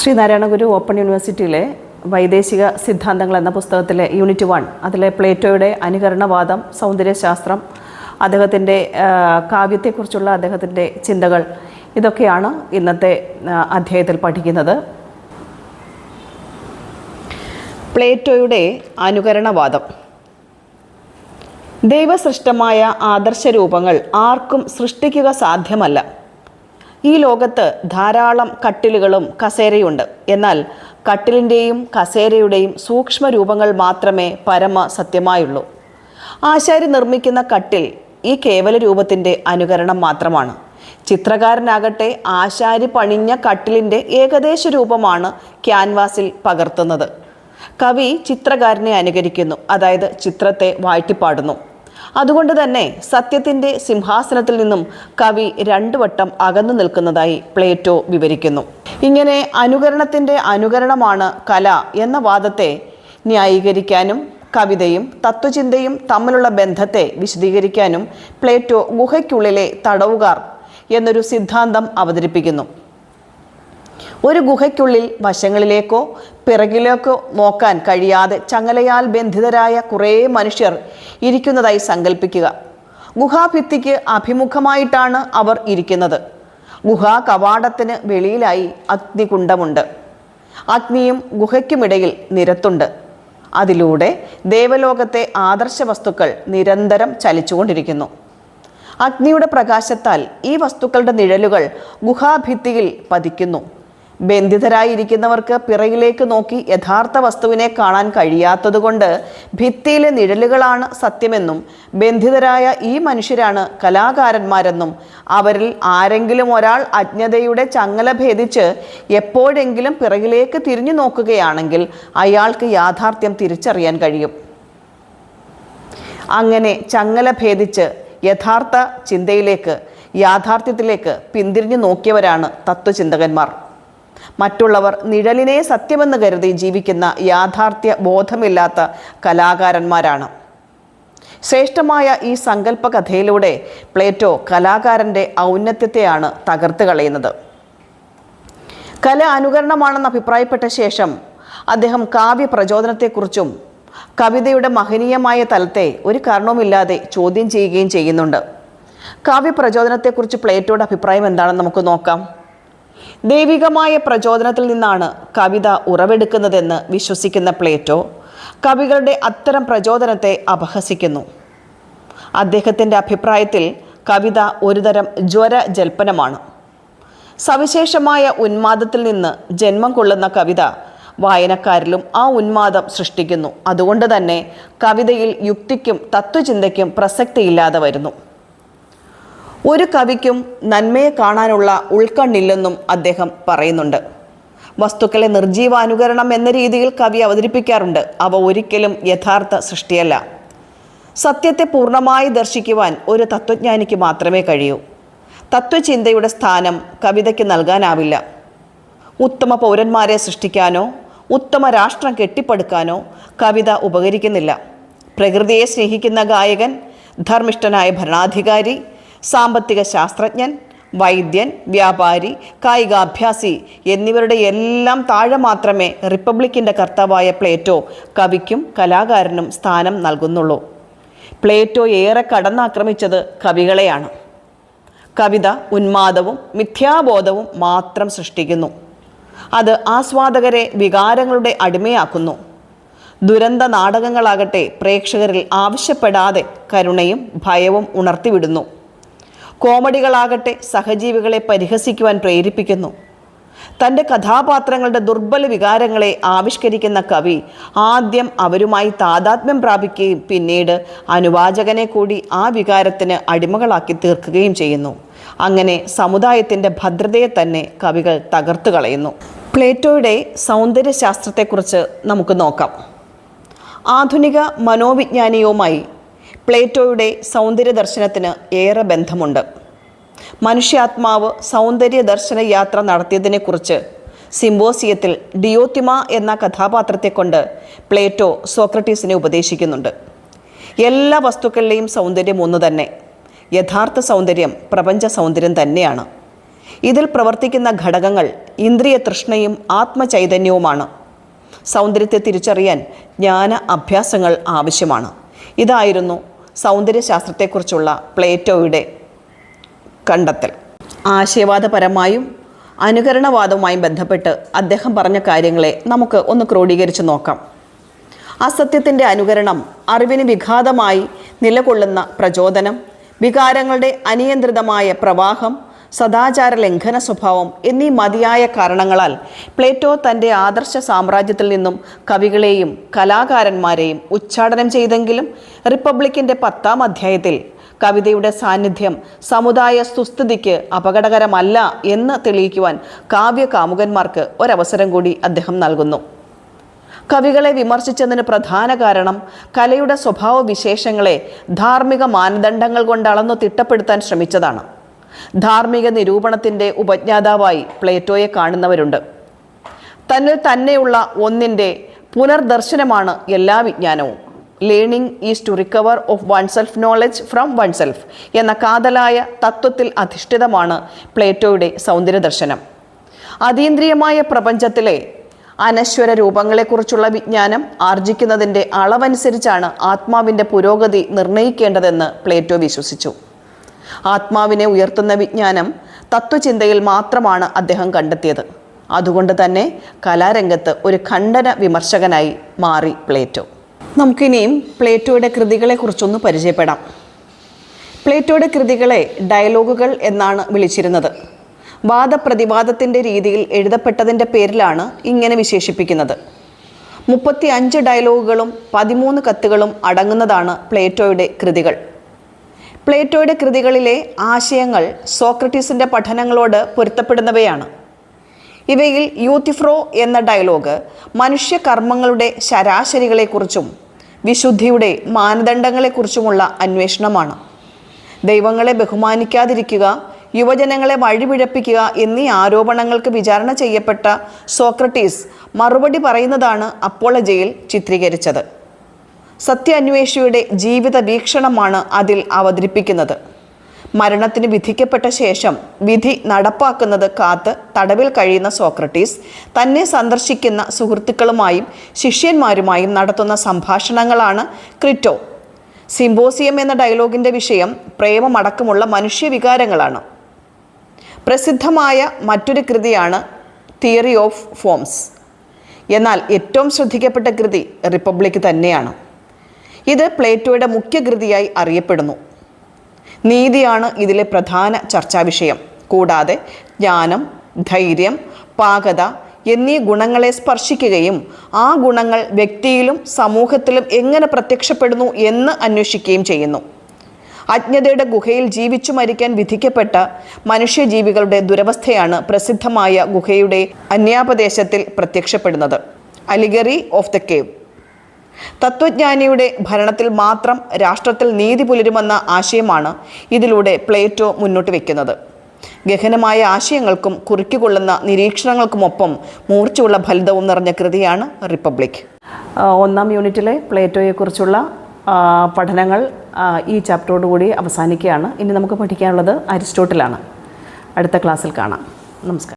ശ്രീനാരായണ ഗുരു open യൂണിവേഴ്സിറ്റിയിലെ വൈദേശിക സിദ്ധാന്തങ്ങൾ എന്ന പുസ്തകത്തിലെ യൂണിറ്റ് വൺ അതിലെ പ്ലേറ്റോയുടെ അനുകരണവാദം സൗന്ദര്യശാസ്ത്രം അദ്ദേഹത്തിന്റെ കാവ്യത്തെക്കുറിച്ചുള്ള അദ്ദേഹത്തിന്റെ ചിന്തകൾ ഇതൊക്കെയാണ് ഇന്നത്തെ അധ്യായത്തിൽ പഠിക്കുന്നത്. പ്ലേറ്റോയുടെ അനുകരണവാദം. ദൈവസൃഷ്ടമായ ആദർശരൂപങ്ങൾ ആർക്കും സൃഷ്ടിക്കുക സാധ്യമല്ല. ഈ ലോകത്ത് ധാരാളം കട്ടിലുകളും കസേരയുണ്ട്. എന്നാൽ കട്ടിലിന്റെയും കസേരയുടെയും സൂക്ഷ്മ രൂപങ്ങൾ മാത്രമേ പരമ സത്യമായുള്ളൂ ആശാരി നിർമ്മിക്കുന്ന കട്ടിൽ ഈ കേവല രൂപത്തിന്റെ അനുകരണം മാത്രമാണ്. ചിത്രകാരനാകട്ടെ ആശാരി പണിഞ്ഞ കട്ടിലിന്റെ ഏകദേശ രൂപമാണ് ക്യാൻവാസിൽ പകർത്തുന്നത്. കവി ചിത്രകാരനെ അനുകരിക്കുന്നു അതായത് ചിത്രത്തെ വാഴ്ത്തിപ്പാടുന്നു. അതുകൊണ്ട് തന്നെ സത്യത്തിന്റെ സിംഹാസനത്തിൽ നിന്നും കവി രണ്ടു വട്ടം അകന്നു നിൽക്കുന്നതായി പ്ലേറ്റോ വിവരിക്കുന്നു. ഇങ്ങനെ അനുകരണത്തിന്റെ അനുകരണമാണ് കല എന്ന വാദത്തെ ന്യായീകരിക്കാനും കവിതയും തത്വചിന്തയും തമ്മിലുള്ള ബന്ധത്തെ വിശദീകരിക്കാനും പ്ലേറ്റോ ഗുഹയ്ക്കുള്ളിലെ തടവുകാർ എന്നൊരു സിദ്ധാന്തം അവതരിപ്പിക്കുന്നു. ഒരു ഗുഹയ്ക്കുള്ളിൽ വശങ്ങളിലേക്കോ പിറകിലേക്കോ നോക്കാൻ കഴിയാതെ ചങ്ങലയാൽ ബന്ധിതരായ കുറേ മനുഷ്യർ ഇരിക്കുന്നതായി സങ്കല്പിക്കുക ഗുഹാഭിത്തിക്ക് അഭിമുഖമായിട്ടാണ് അവർ ഇരിക്കുന്നത്. ഗുഹാ കവാടത്തിന് വെളിയിലായി അഗ്നികുണ്ഡമുണ്ട്. അഗ്നിയും ഗുഹയ്ക്കുമിടയിൽ നിരത്തുണ്ട്. അതിലൂടെ ദേവലോകത്തെ ആദർശ വസ്തുക്കൾ നിരന്തരം ചലിച്ചുകൊണ്ടിരിക്കുന്നു. അഗ്നിയുടെ പ്രകാശത്താൽ ഈ വസ്തുക്കളുടെ നിഴലുകൾ ഗുഹാഭിത്തിയിൽ പതിക്കുന്നു. ബന്ധിതരായിരിക്കുന്നവർക്ക് പിറയിലേക്ക് നോക്കി യഥാർത്ഥ വസ്തുവിനെ കാണാൻ കഴിയാത്തതുകൊണ്ട് ഭിത്തിയിലെ നിഴലുകളാണ് സത്യമെന്നും ബന്ധിതരായ ഈ മനുഷ്യരാണ് കലാകാരന്മാരെന്നും അവരിൽ ആരെങ്കിലും ഒരാൾ അജ്ഞതയുടെ ചങ്ങല ഭേദിച്ച് എപ്പോഴെങ്കിലും പിറകിലേക്ക് തിരിഞ്ഞു നോക്കുകയാണെങ്കിൽ അയാൾക്ക് യാഥാർത്ഥ്യം തിരിച്ചറിയാൻ കഴിയും. അങ്ങനെ ചങ്ങല ഭേദിച്ച് യഥാർത്ഥ ചിന്തയിലേക്ക് യാഥാർത്ഥ്യത്തിലേക്ക് പിന്തിരിഞ്ഞു നോക്കിയവരാണ് തത്വചിന്തകന്മാർ. മറ്റുള്ളവർ നിഴലിനെ സത്യമെന്ന് കരുതി ജീവിക്കുന്ന യാഥാർത്ഥ്യ ബോധമില്ലാത്ത കലാകാരന്മാരാണ്. ശ്രേഷ്ഠമായ ഈ സങ്കല്പ കഥയിലൂടെ പ്ലേറ്റോ കലാകാരന്റെ ഔന്നത്യത്തെയാണ് തകർത്ത് കളയുന്നത്. കല അനുകരണമാണെന്ന് അഭിപ്രായപ്പെട്ട ശേഷം അദ്ദേഹം കാവ്യ പ്രചോദനത്തെക്കുറിച്ചും കവിതയുടെ മഹനീയമായ തലത്തെ ഒരു കാരണവുമില്ലാതെ ചോദ്യം ചെയ്യുകയും ചെയ്യുന്നുണ്ട്. കാവ്യ പ്രചോദനത്തെക്കുറിച്ച് പ്ലേറ്റോയുടെ അഭിപ്രായം എന്താണെന്ന് നമുക്ക് നോക്കാം. ദൈവികമായ പ്രചോദനത്തിൽ നിന്നാണ് കവിത ഉറവെടുക്കുന്നതെന്ന് വിശ്വസിക്കുന്ന പ്ലേറ്റോ കവികളുടെ അത്തരം പ്രചോദനത്തെ അപഹസിക്കുന്നു. അദ്ദേഹത്തിന്റെ അഭിപ്രായത്തിൽ കവിത ഒരുതരം ജ്വര ജൽപ്പനമാണ് സവിശേഷമായ ഉന്മാദത്തിൽ നിന്ന് ജന്മം കൊള്ളുന്ന കവിത വായനക്കാരിലും ആ ഉന്മാദം സൃഷ്ടിക്കുന്നു. അതുകൊണ്ട് തന്നെ കവിതയിൽ യുക്തിക്കും തത്വചിന്തയ്ക്കും പ്രസക്തിയില്ലാതെ വരുന്നു. ഒരു കവിക്കും നന്മയെ കാണാനുള്ള ഉൾക്കണ്ണില്ലെന്നും അദ്ദേഹം പറയുന്നുണ്ട്. വസ്തുക്കളെ നിർജീവാനുകരണം എന്ന രീതിയിൽ കവി അവതരിപ്പിക്കാറുണ്ട്. അവ ഒരിക്കലും യഥാർത്ഥ സൃഷ്ടിയല്ല. സത്യത്തെ പൂർണമായി ദർശിക്കുവാൻ ഒരു തത്വജ്ഞാനിക്ക് മാത്രമേ കഴിയൂ. തത്വചിന്തയുടെ സ്ഥാനം കവിതയ്ക്ക് നൽകാനാവില്ല. ഉത്തമ പൗരന്മാരെ സൃഷ്ടിക്കാനോ ഉത്തമ രാഷ്ട്രം കെട്ടിപ്പടുക്കാനോ കവിത ഉപകരിക്കുന്നില്ല. പ്രകൃതിയെ സ്നേഹിക്കുന്ന ഗായകൻ ധർമ്മിഷ്ഠനായ ഭരണാധികാരി സാമ്പത്തിക ശാസ്ത്രജ്ഞൻ വൈദ്യൻ വ്യാപാരി കായികാഭ്യാസി എന്നിവരുടെ എല്ലാം താഴെ മാത്രമേ റിപ്പബ്ലിക്കിന്റെ കർത്താവായ പ്ലേറ്റോ കവിക്കും കലാകാരനും സ്ഥാനം നൽകുന്നുള്ളൂ. പ്ലേറ്റോ ഏറെ കടന്നാക്രമിച്ചത് കവികളെയാണ്. കവിത ഉന്മാദവും മിഥ്യാബോധവും മാത്രം സൃഷ്ടിക്കുന്നു. അത് ആസ്വാദകരെ വികാരങ്ങളുടെ അടിമയാക്കുന്നു. ദുരന്ത നാടകങ്ങളാകട്ടെ പ്രേക്ഷകരിൽ ആവശ്യപ്പെടാതെ കരുണയും ഭയവും ഉണർത്തിവിടുന്നു. കോമഡികളാകട്ടെ സഹജീവികളെ പരിഹസിക്കുവാൻ പ്രേരിപ്പിക്കുന്നു. തന്റെ കഥാപാത്രങ്ങളുടെ ദുർബല വികാരങ്ങളെ ആവിഷ്കരിക്കുന്ന കവി ആദ്യം അവരുമായി താതാത്മ്യം പ്രാപിക്കുകയും പിന്നീട് അനുവാചകനെ കൂടി ആ വികാരത്തിന് അടിമകളാക്കി തീർക്കുകയും ചെയ്യുന്നു. അങ്ങനെ സമുദായത്തിന്റെ ഭദ്രതയെ തന്നെ കവികൾ തകർത്തു കളയുന്നു. പ്ലേറ്റോയുടെ സൗന്ദര്യശാസ്ത്രത്തെക്കുറിച്ച് നമുക്ക് നോക്കാം. ആധുനിക മനോവിജ്ഞാനിയുമായി പ്ലേറ്റോയുടെ സൗന്ദര്യ ദർശനത്തിന് ഏറെ ബന്ധമുണ്ട്. മനുഷ്യാത്മാവ് സൗന്ദര്യ ദർശന യാത്ര നടത്തിയതിനെക്കുറിച്ച് സിംബോസിയത്തിൽ ഡിയോത്തിമ എന്ന കഥാപാത്രത്തെക്കൊണ്ട് പ്ലേറ്റോ സോക്രട്ടീസിനെ ഉപദേശിക്കുന്നുണ്ട്. എല്ലാ വസ്തുക്കളിലെയും സൗന്ദര്യം ഒന്നു തന്നെ. യഥാർത്ഥ സൗന്ദര്യം പ്രപഞ്ച സൗന്ദര്യം തന്നെയാണ്. ഇതിൽ പ്രവർത്തിക്കുന്ന ഘടകങ്ങൾ ഇന്ദ്രിയ തൃഷ്ണയും ആത്മചൈതന്യവുമാണ്. സൗന്ദര്യത്തെ തിരിച്ചറിയാൻ ജ്ഞാന അഭ്യാസങ്ങൾ ആവശ്യമാണ്. ഇതായിരുന്നു സൗന്ദര്യശാസ്ത്രത്തെക്കുറിച്ചുള്ള പ്ലേറ്റോയുടെ കണ്ടെത്തൽ. ആശയവാദപരമായും അനുകരണവാദവുമായും ബന്ധപ്പെട്ട് അദ്ദേഹം പറഞ്ഞ കാര്യങ്ങളെ നമുക്ക് ഒന്ന് ക്രോഡീകരിച്ച് നോക്കാം. അസത്യത്തിന്റെ അനുകരണം അറിവിന് വിഘാതമായി നിലകൊള്ളുന്ന പ്രചോദനം വികാരങ്ങളുടെ അനിയന്ത്രിതമായ പ്രവാഹം സദാചാര ലംഘന സ്വഭാവം എന്നീ മതിയായ കാരണങ്ങളാൽ പ്ലേറ്റോ തന്റെ ആദർശ സാമ്രാജ്യത്തിൽ നിന്നും കവികളെയും കലാകാരന്മാരെയും ഉച്ചാടനം ചെയ്തെങ്കിലും റിപ്പബ്ലിക്കിന്റെ പത്താം അധ്യായത്തിൽ കവിതയുടെ സാന്നിധ്യം സമുദായ സുസ്ഥിതിക്ക് അപകടകരമല്ല എന്ന് തെളിയിക്കുവാൻ കാവ്യ കാമുകന്മാർക്ക് ഒരവസരം കൂടി അദ്ദേഹം നൽകുന്നു. കവികളെ വിമർശിച്ചതിന് പ്രധാന കാരണം കലയുടെ സ്വഭാവ വിശേഷങ്ങളെ ധാർമ്മിക മാനദണ്ഡങ്ങൾ കൊണ്ട് അളന്നു തിട്ടപ്പെടുത്താൻ ശ്രമിച്ചതാണ്. ധാർമ്മിക നിരൂപണത്തിന്റെ ഉപജ്ഞാതാവായി പ്ലേറ്റോയെ കാണുന്നവരുണ്ട്. തന്നിൽ തന്നെയുള്ള ഒന്നിന്റെ പുനർദർശനമാണ് എല്ലാ വിജ്ഞാനവും. Learning is to recover of one self knowledge from one self എന്ന കാതലായ തത്വത്തിൽ അധിഷ്ഠിതമാണ് പ്ലേറ്റോയുടെ സൗന്ദര്യദർശനം. അതീന്ദ്രിയമായ പ്രപഞ്ചത്തിലെ അനശ്വര രൂപങ്ങളെക്കുറിച്ചുള്ള വിജ്ഞാനം ആർജിക്കുന്നതിന്റെ അളവനുസരിച്ചാണ് ആത്മാവിന്റെ പുരോഗതി നിർണയിക്കേണ്ടതെന്ന് പ്ലേറ്റോ വിശ്വസിച്ചു. ആത്മാവിനെ ഉയർത്തുന്ന വിജ്ഞാനം തത്വചിന്തയിൽ മാത്രമാണ് അദ്ദേഹം കണ്ടെത്തിയത്. അതുകൊണ്ട് തന്നെ കലാരംഗത്ത് ഒരു ഖണ്ഡന വിമർശകനായി മാറി പ്ലേറ്റോ. നമുക്കിനിയും പ്ലേറ്റോയുടെ കൃതികളെക്കുറിച്ചൊന്ന് പരിചയപ്പെടാം. പ്ലേറ്റോയുടെ കൃതികളെ ഡയലോഗുകൾ എന്നാണ് വിളിച്ചിരുന്നത്. വാദപ്രതിവാദത്തിന്റെ രീതിയിൽ എഴുതപ്പെട്ടതിന്റെ പേരിലാണ് ഇങ്ങനെ വിശേഷിപ്പിക്കുന്നത്. മുപ്പത്തി അഞ്ച് ഡയലോഗുകളും പതിമൂന്ന് കത്തുകളും അടങ്ങുന്നതാണ് പ്ലേറ്റോയുടെ കൃതികൾ. പ്ലേറ്റോയുടെ കൃതികളിലെ ആശയങ്ങൾ സോക്രട്ടീസിന്റെ പഠനങ്ങളോട് പൊരുത്തപ്പെടുന്നവയാണ്. ഇവയിൽ യൂത്തിഫ്രോ എന്ന ഡയലോഗ് മനുഷ്യകർമ്മങ്ങളുടെ ശരാശരികളെക്കുറിച്ചും വിശുദ്ധിയുടെ മാനദണ്ഡങ്ങളെക്കുറിച്ചുമുള്ള അന്വേഷണമാണ്. ദൈവങ്ങളെ ബഹുമാനിക്കാതിരിക്കുക യുവജനങ്ങളെ വഴിപിഴപ്പിക്കുക എന്നീ ആരോപണങ്ങൾക്ക് വിചാരണ ചെയ്യപ്പെട്ട സോക്രട്ടീസ് മറുപടി പറയുന്നതാണ് അപ്പോളജയിൽ ചിത്രീകരിച്ചത്. സത്യാന്വേഷിയുടെ ജീവിത വീക്ഷണമാണ് അതിൽ അവതരിപ്പിക്കുന്നത്. മരണത്തിന് വിധിക്കപ്പെട്ട ശേഷം വിധി നടപ്പാക്കുന്നത് കാത്ത് തടവിൽ കഴിയുന്ന സോക്രട്ടീസ് തന്നെ സന്ദർശിക്കുന്ന സുഹൃത്തുക്കളുമായും ശിഷ്യന്മാരുമായും നടത്തുന്ന സംഭാഷണങ്ങളാണ് ക്രിറ്റോ. സിംബോസിയം എന്ന ഡയലോഗിന്റെ വിഷയം പ്രേമമടക്കമുള്ള മനുഷ്യവികാരങ്ങളാണ്. പ്രസിദ്ധമായ മറ്റൊരു കൃതിയാണ് തിയറി ഓഫ് ഫോംസ്. എന്നാൽ ഏറ്റവും ശ്രദ്ധിക്കപ്പെട്ട കൃതി റിപ്പബ്ലിക് തന്നെയാണ്. ഇത് പ്ലേറ്റോയുടെ മുഖ്യകൃതിയായി അറിയപ്പെടുന്നു. നീതിയാണ് ഇതിലെ പ്രധാന ചർച്ചാ വിഷയം. കൂടാതെ ജ്ഞാനം ധൈര്യം പാകത എന്നീ ഗുണങ്ങളെ സ്പർശിക്കുകയും ആ ഗുണങ്ങൾ വ്യക്തിയിലും സമൂഹത്തിലും എങ്ങനെ പ്രത്യക്ഷപ്പെടുന്നു എന്ന് അന്വേഷിക്കുകയും ചെയ്യുന്നു. അജ്ഞതയുടെ ഗുഹയിൽ ജീവിച്ചു മരിക്കാൻ വിധിക്കപ്പെട്ട മനുഷ്യജീവികളുടെ ദുരവസ്ഥയാണ് പ്രസിദ്ധമായ ഗുഹയുടെ അന്യാപദേശത്തിൽ പ്രത്യക്ഷപ്പെടുന്നത്. Allegory of the cave. തത്വജ്ഞാനിയുടെ ഭരണത്തിൽ മാത്രം രാഷ്ട്രത്തിൽ നീതി പുലരുമെന്ന ആശയമാണ് ഇതിലൂടെ പ്ലേറ്റോ മുന്നോട്ട് വയ്ക്കുന്നത് ഗഹനമായ ആശയങ്ങൾക്കും കുറിക്കുകൊള്ളുന്ന നിരീക്ഷണങ്ങൾക്കുമൊപ്പം മൂർച്ചയുള്ള ഫലിതവും നിറഞ്ഞ കൃതിയാണ് റിപ്പബ്ലിക്. ഒന്നാം യൂണിറ്റിലെ പ്ലേറ്റോയെക്കുറിച്ചുള്ള പഠനങ്ങൾ ഈ ചാപ്റ്ററോടുകൂടി അവസാനിക്കുകയാണ്. ഇനി നമുക്ക് പഠിക്കാനുള്ളത് അരിസ്റ്റോട്ടിലാണ്. അടുത്ത ക്ലാസ്സിൽ കാണാം. നമസ്കാരം.